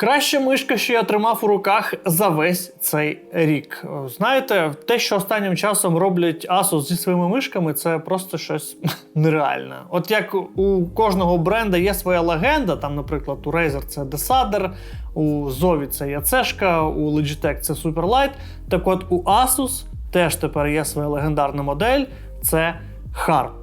Краща мишка, що я тримав у руках за весь цей рік. Знаєте, те, що останнім часом роблять Asus зі своїми мишками, це просто щось нереальне. От як у кожного бренда є своя легенда, там, наприклад, у Razer це Desader, у Zovi це Яцешка, у Logitech це Superlight. Так от у Asus теж тепер є своя легендарна модель це Harp.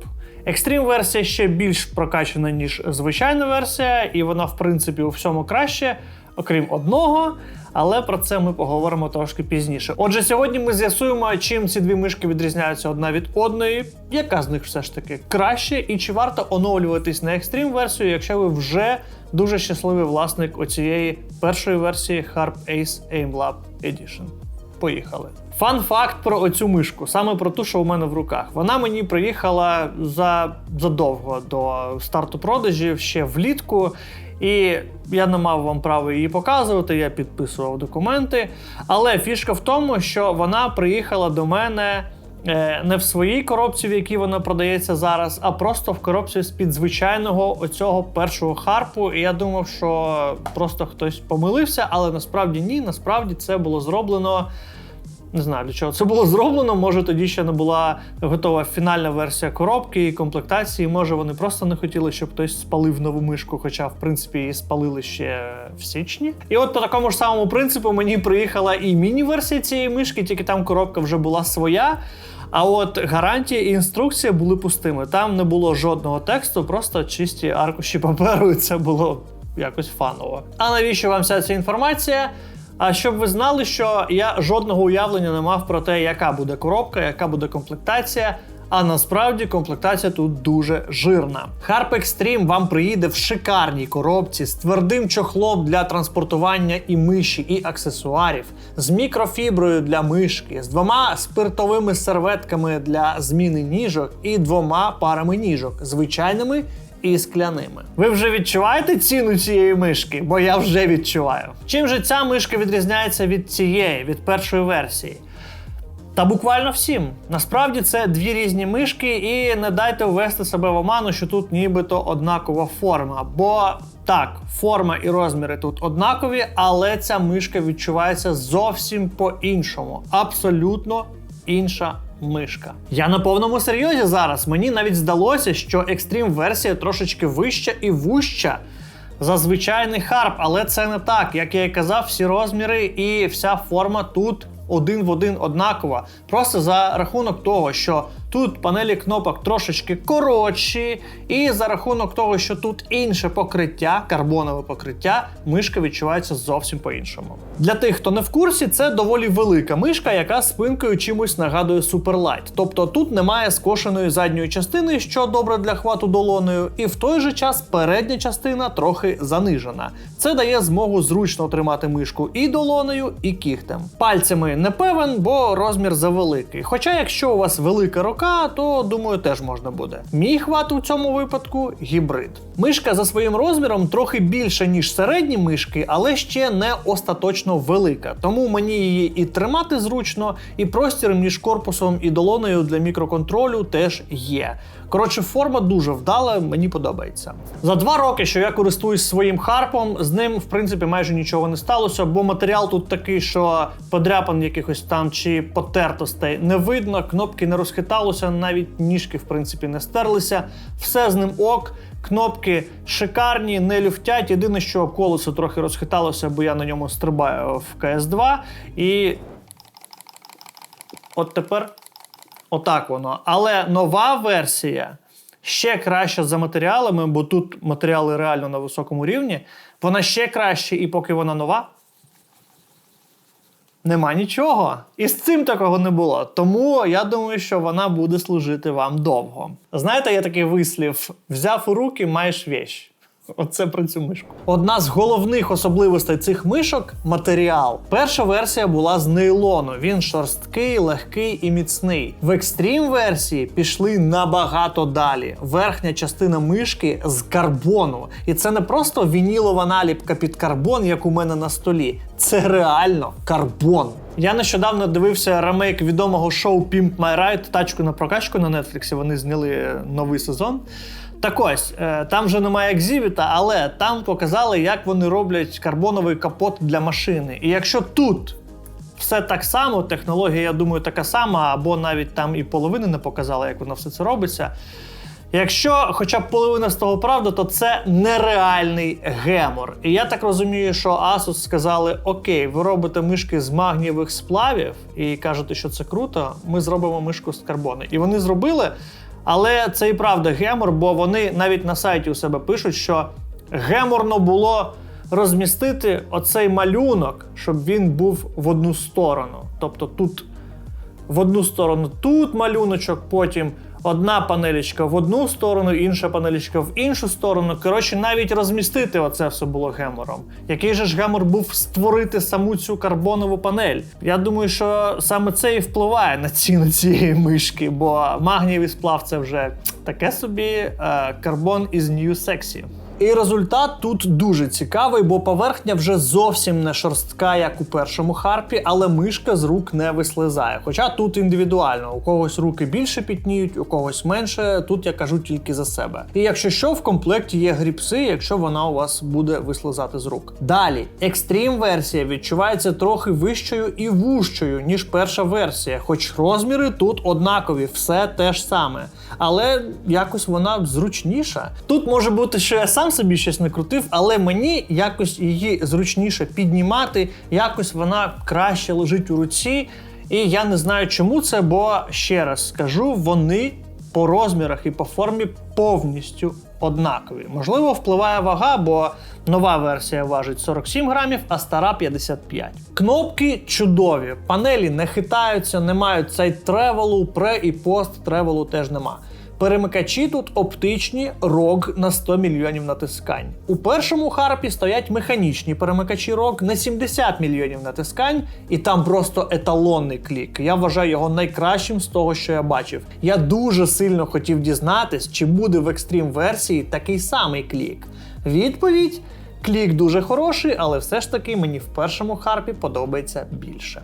Екстрім версія ще більш прокачана, ніж звичайна версія, і вона, в принципі, у всьому краще, окрім одного. Але про це ми поговоримо трошки пізніше. Отже, сьогодні ми з'ясуємо, чим ці дві мишки відрізняються одна від одної, яка з них все ж таки краще, і чи варто оновлюватись на екстрім версію, якщо ви вже дуже щасливий власник оцієї першої версії Harp Ace AimLab Edition. Поїхали. Фан факт про оцю мишку, саме про ту, що у мене в руках. Вона мені приїхала за задовго до старту продажів ще влітку. І я не мав вам права її показувати, я підписував документи. Але фішка в тому, що вона приїхала до мене е, не в своїй коробці, в якій вона продається зараз, а просто в коробці з-під звичайного оцього першого харпу. І я думав, що просто хтось помилився, але насправді ні. Насправді це було зроблено. Не знаю для чого це було зроблено. Може тоді ще не була готова фінальна версія коробки і комплектації. Може вони просто не хотіли, щоб хтось спалив нову мишку, хоча в принципі її спалили ще в січні. І от по такому ж самому принципу мені приїхала і міні-версія цієї мишки, тільки там коробка вже була своя. А от гарантія і інструкція були пустими. Там не було жодного тексту, просто чисті аркуші паперу. і Це було якось фаново. А навіщо вам вся ця інформація? А щоб ви знали, що я жодного уявлення не мав про те, яка буде коробка, яка буде комплектація. А насправді комплектація тут дуже жирна. Harp Extreme вам приїде в шикарній коробці з твердим чохлом для транспортування і миші, і аксесуарів, з мікрофіброю для мишки, з двома спиртовими серветками для зміни ніжок і двома парами ніжок звичайними і скляними. Ви вже відчуваєте ціну цієї мишки? Бо я вже відчуваю. Чим же ця мишка відрізняється від цієї, від першої версії? Та буквально всім. Насправді це дві різні мишки, і не дайте ввести себе в оману, що тут нібито однакова форма. Бо так, форма і розміри тут однакові, але ця мишка відчувається зовсім по-іншому. Абсолютно інша мишка. Я на повному серйозі зараз. Мені навіть здалося, що екстрім версія трошечки вища і вуща. За звичайний харп, але це не так. Як я і казав, всі розміри і вся форма тут один в один однакова. Просто за рахунок того, що тут панелі кнопок трошечки коротші, і за рахунок того, що тут інше покриття, карбонове покриття, мишка відчувається зовсім по-іншому. Для тих, хто не в курсі, це доволі велика мишка, яка спинкою чимось нагадує Superlight. Тобто тут немає скошеної задньої частини, що добре для хвату долоною, і в той же час передня частина трохи занижена. Це дає змогу зручно тримати мишку і долонею, і кігтем. Пальцями не певен, бо розмір завеликий. Хоча, якщо у вас велика рука, то думаю, теж можна буде. Мій хват у цьому випадку гібрид. Мишка за своїм розміром трохи більша, ніж середні мишки, але ще не остаточно велика. Тому мені її і тримати зручно, і простір між корпусом і долоною для мікроконтролю теж є. Коротше, форма дуже вдала, мені подобається. За два роки, що я користуюсь своїм харпом, з ним в принципі майже нічого не сталося, бо матеріал тут такий, що подряпан якихось там чи потертостей не видно, кнопки не розхиталося, навіть ніжки в принципі не стерлися. Все з ним ок. Кнопки шикарні, не люфтять. Єдине, що колесо трохи розхиталося, бо я на ньому стрибаю в КС2. І от тепер отак воно. Але нова версія ще краща за матеріалами, бо тут матеріали реально на високому рівні. Вона ще краще, і поки вона нова. Нема нічого. І з цим такого не було. Тому я думаю, що вона буде служити вам довго. Знаєте, є такий вислів: взяв у руки, маєш вещь. Оце про цю мишку. Одна з головних особливостей цих мишок матеріал. Перша версія була з нейлону. Він шорсткий, легкий і міцний. В екстрім версії пішли набагато далі. Верхня частина мишки з карбону. І це не просто вінілова наліпка під карбон, як у мене на столі. Це реально карбон. Я нещодавно дивився ремейк відомого шоу Pimp My Ride тачку на прокачку на Нетфліксі. Вони зняли новий сезон. Так ось, е, там вже немає екзібіта, але там показали, як вони роблять карбоновий капот для машини. І якщо тут все так само, технологія, я думаю, така сама, або навіть там і половини не показали, як воно все це робиться. Якщо хоча б половина з того правда, то це нереальний гемор. І я так розумію, що Asus сказали: Окей, ви робите мишки з магнієвих сплавів і кажете, що це круто. Ми зробимо мишку з карбону. І вони зробили. Але це і правда гемор, бо вони навіть на сайті у себе пишуть, що геморно було розмістити оцей малюнок, щоб він був в одну сторону. Тобто тут в одну сторону тут малюночок, потім одна панелічка в одну сторону, інша панелічка в іншу сторону. Коротше, навіть розмістити оце все було гемором. Який же ж гемор був створити саму цю карбонову панель? Я думаю, що саме це і впливає на ціну цієї мишки, бо магнієвий сплав це вже таке собі е, карбон із New Sexy. І результат тут дуже цікавий, бо поверхня вже зовсім не шорстка, як у першому харпі, але мишка з рук не вислизає. Хоча тут індивідуально, у когось руки більше пітніють, у когось менше. Тут я кажу тільки за себе. І якщо що, в комплекті є гріпси, якщо вона у вас буде вислизати з рук. Далі, екстрім версія відчувається трохи вищою і вужчою, ніж перша версія, хоч розміри тут однакові, все те ж саме. Але якось вона зручніша. Тут може бути, що я сам собі щось не крутив, але мені якось її зручніше піднімати, якось вона краще лежить у руці. І я не знаю, чому це, бо ще раз скажу, вони по розмірах і по формі повністю однакові. Можливо, впливає вага, бо нова версія важить 47 грамів, а стара 55. Кнопки чудові, панелі не хитаються, не мають цей тревелу, пре і пост тревелу теж нема. Перемикачі тут оптичні ROG на 100 мільйонів натискань. У першому харпі стоять механічні перемикачі ROG на 70 мільйонів натискань, і там просто еталонний клік. Я вважаю його найкращим з того, що я бачив. Я дуже сильно хотів дізнатись, чи буде в екстрім версії такий самий клік. Відповідь: клік дуже хороший, але все ж таки мені в першому харпі подобається більше.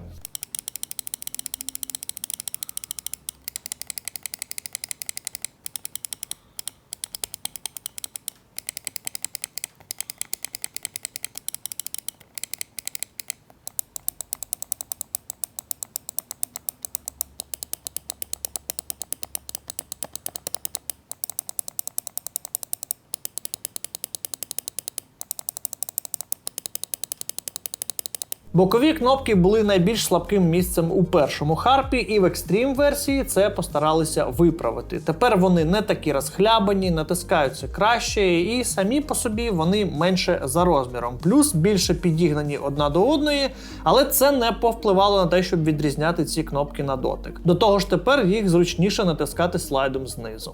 Бокові кнопки були найбільш слабким місцем у першому харпі, і в екстрім версії це постаралися виправити. Тепер вони не такі розхлябані, натискаються краще, і самі по собі вони менше за розміром, плюс більше підігнані одна до одної, але це не повпливало на те, щоб відрізняти ці кнопки на дотик. До того ж, тепер їх зручніше натискати слайдом знизу.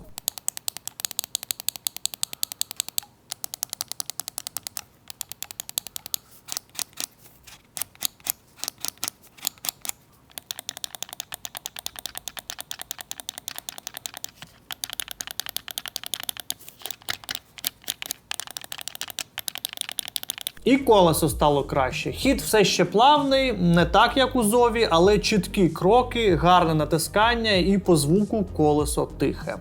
І колесо стало краще. Хід все ще плавний, не так як у Зові, але чіткі кроки, гарне натискання, і по звуку колесо тихе.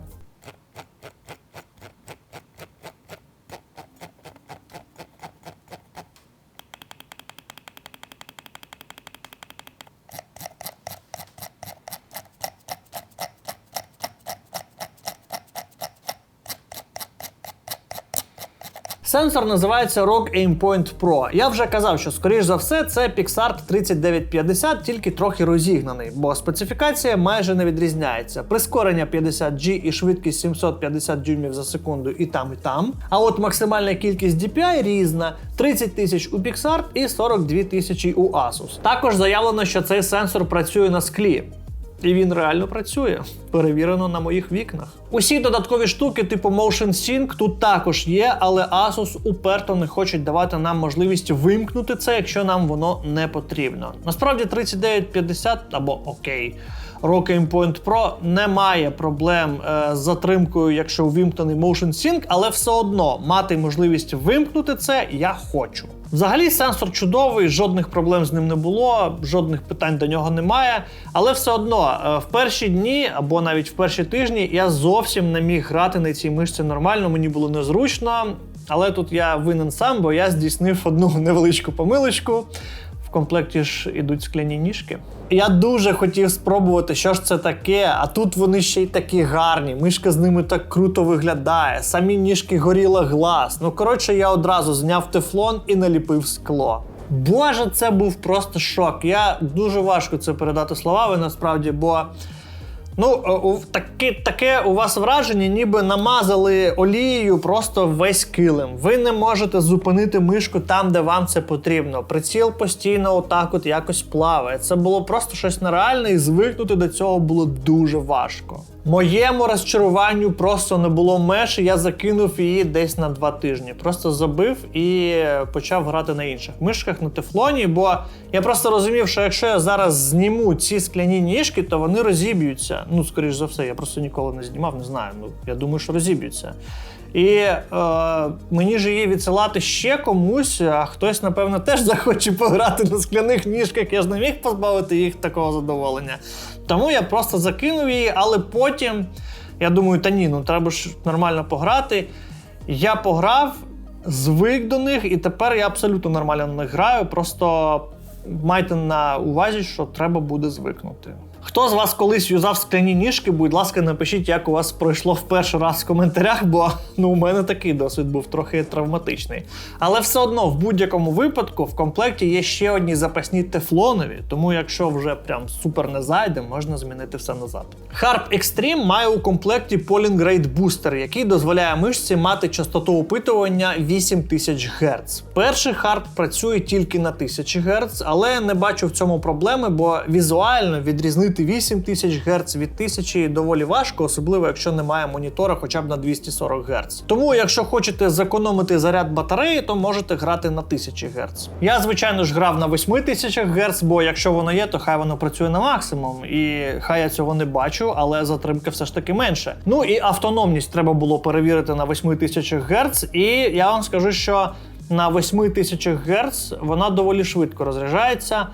Сенсор називається ROG Aimpoint Pro. Я вже казав, що скоріш за все це PixArt 3950, тільки трохи розігнаний, бо специфікація майже не відрізняється. Прискорення 50G і швидкість 750 дюймів за секунду і там, і там. А от максимальна кількість DPI різна: 30 тисяч у PixArt і 42 тисячі у Asus. Також заявлено, що цей сенсор працює на склі. І він реально працює, перевірено на моїх вікнах. Усі додаткові штуки, типу Motion Sync, тут також є, але Asus уперто не хочуть давати нам можливість вимкнути це, якщо нам воно не потрібно. Насправді 3950 або окей. ROG Aimpoint Pro не має проблем е, з затримкою, якщо увімкнений Motion Sync, але все одно мати можливість вимкнути це я хочу. Взагалі сенсор чудовий, жодних проблем з ним не було, жодних питань до нього немає. Але все одно е, в перші дні або навіть в перші тижні я зовсім зовсім не міг грати на цій мишці нормально, мені було незручно. Але тут я винен сам, бо я здійснив одну невеличку помилочку. В комплекті ж ідуть скляні ніжки. Я дуже хотів спробувати, що ж це таке, а тут вони ще й такі гарні. Мишка з ними так круто виглядає. Самі ніжки горіла глаз. Ну коротше, я одразу зняв тефлон і наліпив скло. Боже, це був просто шок. Я дуже важко це передати словами насправді, бо. Ну, е, таке, таке у вас враження, ніби намазали олією просто весь килим. Ви не можете зупинити мишку там, де вам це потрібно. Приціл постійно отак от якось плаває. Це було просто щось нереальне, і звикнути до цього було дуже важко. Моєму розчаруванню просто не було меж, і я закинув її десь на два тижні. Просто забив і почав грати на інших мишках на тефлоні, бо я просто розумів, що якщо я зараз зніму ці скляні ніжки, то вони розіб'ються. Ну, скоріш за все, я просто ніколи не знімав, не знаю. Ну, я думаю, що розіб'ються. І е, мені ж її відсилати ще комусь, а хтось, напевно, теж захоче пограти на скляних ніжках. Я ж не міг позбавити їх такого задоволення. Тому я просто закинув її, але потім я думаю, та ні, ну треба ж нормально пограти. Я пограв, звик до них, і тепер я абсолютно нормально на них граю. Просто майте на увазі, що треба буде звикнути. Хто з вас колись юзав скляні ніжки, будь ласка, напишіть, як у вас пройшло в перший раз в коментарях, бо ну, у мене такий досвід був трохи травматичний. Але все одно, в будь-якому випадку, в комплекті є ще одні запасні тефлонові, тому якщо вже прям супер не зайде, можна змінити все назад. Harp Extreme має у комплекті Polling Rate Booster, який дозволяє мишці мати частоту опитування 8000 Гц. Перший Harp працює тільки на 1000 Гц, але не бачу в цьому проблеми, бо візуально відрізнити 8000 Гц від 1000 доволі важко, особливо якщо немає монітора хоча б на 240 Гц. Тому, якщо хочете зекономити заряд батареї, то можете грати на 1000 Гц. Я, звичайно ж, грав на 8000 Гц, бо якщо воно є, то хай воно працює на максимум. І хай я цього не бачу, але затримка все ж таки менше. Ну і автономність треба було перевірити на 8000 Гц, і я вам скажу, що на 8000 Гц вона доволі швидко розряджається.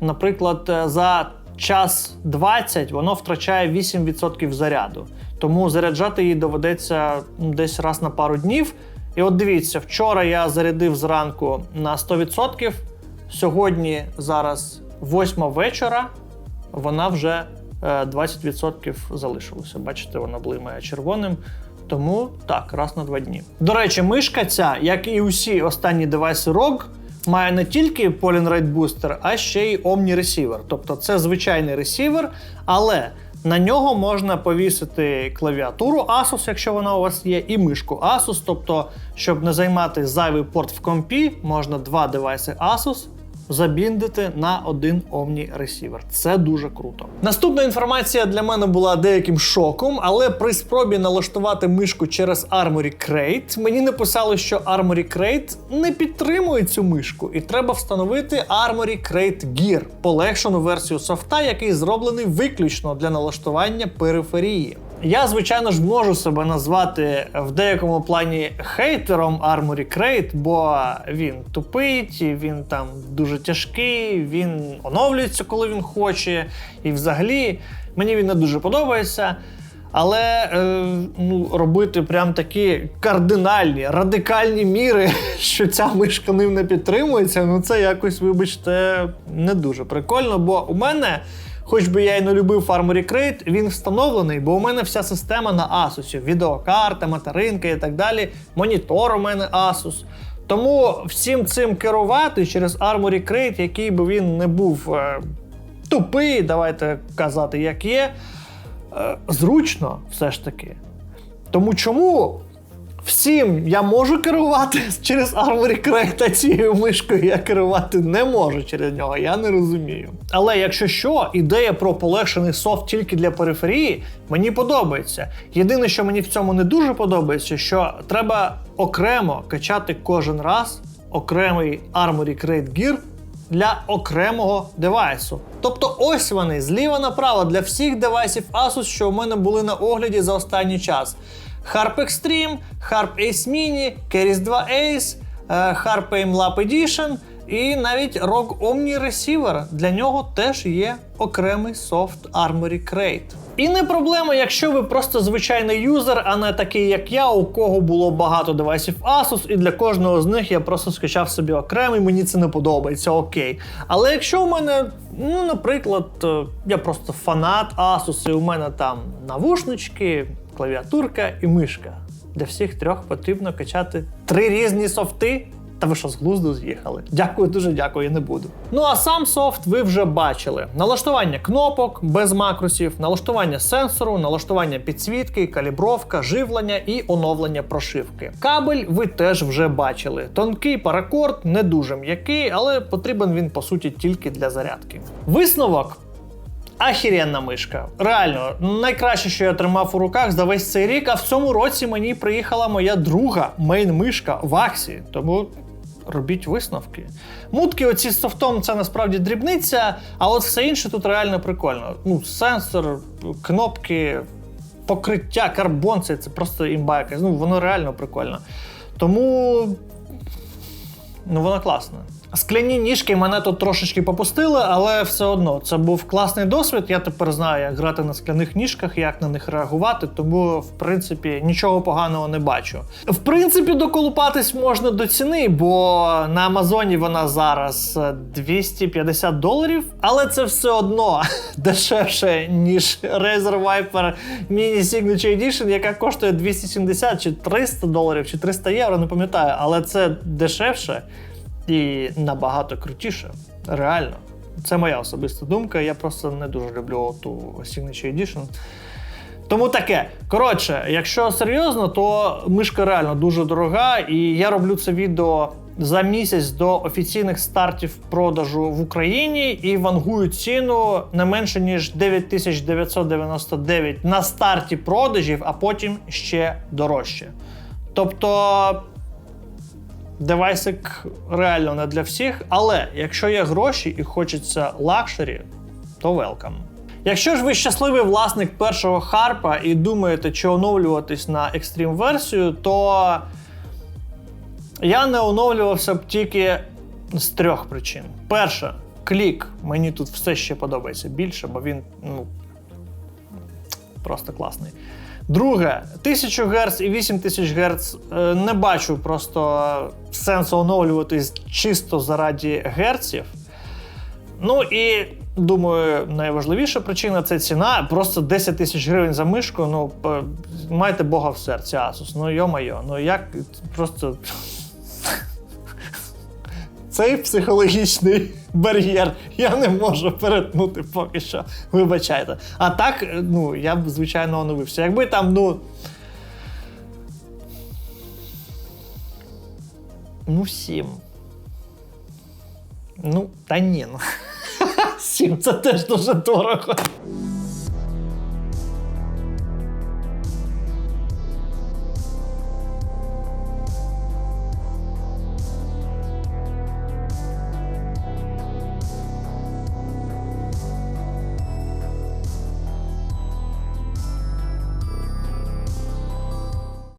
Наприклад, е, за час 20 воно втрачає 8% заряду. Тому заряджати її доведеться ну, десь раз на пару днів. І от дивіться, вчора я зарядив зранку на 100%. Сьогодні зараз 8 вечора, вона вже е, 20% залишилося. Бачите, вона блимає червоним. Тому так, раз на два дні. До речі, мишка ця, як і усі останні девайси ROG, має не тільки Polling Rate Booster, а ще й Omni Receiver. Тобто це звичайний ресівер, але на нього можна повісити клавіатуру Asus, якщо вона у вас є, і мишку Asus. Тобто, щоб не займати зайвий порт в компі, можна два девайси Asus забіндити на один Omni Receiver. Це дуже круто. Наступна інформація для мене була деяким шоком, але при спробі налаштувати мишку через Armory Crate мені написали, що Armory Crate не підтримує цю мишку, і треба встановити Armory Crate Gear, полегшену версію софта, який зроблений виключно для налаштування периферії. Я, звичайно ж, можу себе назвати в деякому плані хейтером Armory Crate, бо він тупить, він там дуже тяжкий, він оновлюється, коли він хоче. І взагалі мені він не дуже подобається. Але е, ну, робити прям такі кардинальні, радикальні міри, що ця мишка ним не підтримується, ну це якось, вибачте, не дуже прикольно. Бо у мене. Хоч би я і не любив Armory Crate, він встановлений, бо у мене вся система на Asus. Відеокарта, материнка і так далі. Монітор у мене Asus. Тому всім цим керувати через Armory Crate, який би він не був е, тупий, давайте казати, як є, е, зручно все ж таки. Тому чому всім я можу керувати через Armory Crate, а цією мишкою я керувати не можу через нього, я не розумію. Але якщо що, ідея про полегшений софт тільки для периферії мені подобається. Єдине, що мені в цьому не дуже подобається, що треба окремо качати кожен раз окремий Armory Crate Gear для окремого девайсу. Тобто ось вони зліва направо для всіх девайсів Asus, що у мене були на огляді за останній час. Harp Extreme, Harp Ace Mini, Keris 2 Ace, е, Harp Aim Lab Edition і навіть ROG Omni Receiver. Для нього теж є окремий софт Armory Crate. І не проблема, якщо ви просто звичайний юзер, а не такий, як я, у кого було багато девайсів Asus, і для кожного з них я просто скачав собі окремий, мені це не подобається, окей. Але якщо у мене, ну, наприклад, е, я просто фанат Asus, і у мене там навушнички, клавіатурка і мишка. Для всіх трьох потрібно качати три різні софти. Та ви що з глузду з'їхали? Дякую, дуже дякую, не буду. Ну а сам софт ви вже бачили: налаштування кнопок без макросів, налаштування сенсору, налаштування підсвітки, калібровка, живлення і оновлення прошивки. Кабель ви теж вже бачили. Тонкий паракорд, не дуже м'який, але потрібен він по суті тільки для зарядки. Висновок. Ахіренна мишка. Реально, найкраще, що я тримав у руках за весь цей рік, а в цьому році мені приїхала моя друга мейн-мишка в Аксі. Тому робіть висновки. Мутки оці з софтом це насправді дрібниця, а от все інше тут реально прикольно. Ну, сенсор, кнопки, покриття, карбон це, це просто імба якась. Ну, воно реально прикольно. Тому Ну, вона класна. Скляні ніжки мене тут трошечки попустили, але все одно це був класний досвід. Я тепер знаю, як грати на скляних ніжках, як на них реагувати, тому в принципі нічого поганого не бачу. В принципі, доколупатись можна до ціни, бо на Амазоні вона зараз е, 250 доларів, але це все одно дешевше, ніж Razer Viper Mini Signature Edition, яка коштує 270 чи 300 доларів, чи 300 євро, не пам'ятаю, але це дешевше і набагато крутіше. Реально. Це моя особиста думка. Я просто не дуже люблю ту Signature Edition. Тому таке. Коротше, якщо серйозно, то мишка реально дуже дорога, і я роблю це відео за місяць до офіційних стартів продажу в Україні і вангую ціну не менше ніж 9999 на старті продажів, а потім ще дорожче. Тобто девайсик реально не для всіх, але якщо є гроші і хочеться лакшері, то велкам. Якщо ж ви щасливий власник першого харпа і думаєте, чи оновлюватись на екстрім версію, то я не оновлювався б тільки з трьох причин. Перша, клік. Мені тут все ще подобається більше, бо він ну, просто класний. Друге, 1000 Гц і 8000 Гц е, не бачу просто сенсу оновлюватись чисто заради герців. Ну і думаю, найважливіша причина це ціна. Просто 10 тисяч гривень за мишку. Ну, майте Бога в серці, Asus. Ну йо-майо, ну як просто. Цей психологічний бар'єр я не можу перетнути поки що. Вибачайте. А так, ну, я б, звичайно, оновився. Якби там, ну. Ну, сім. Ну, та ні. Ну. Сім це теж дуже дорого.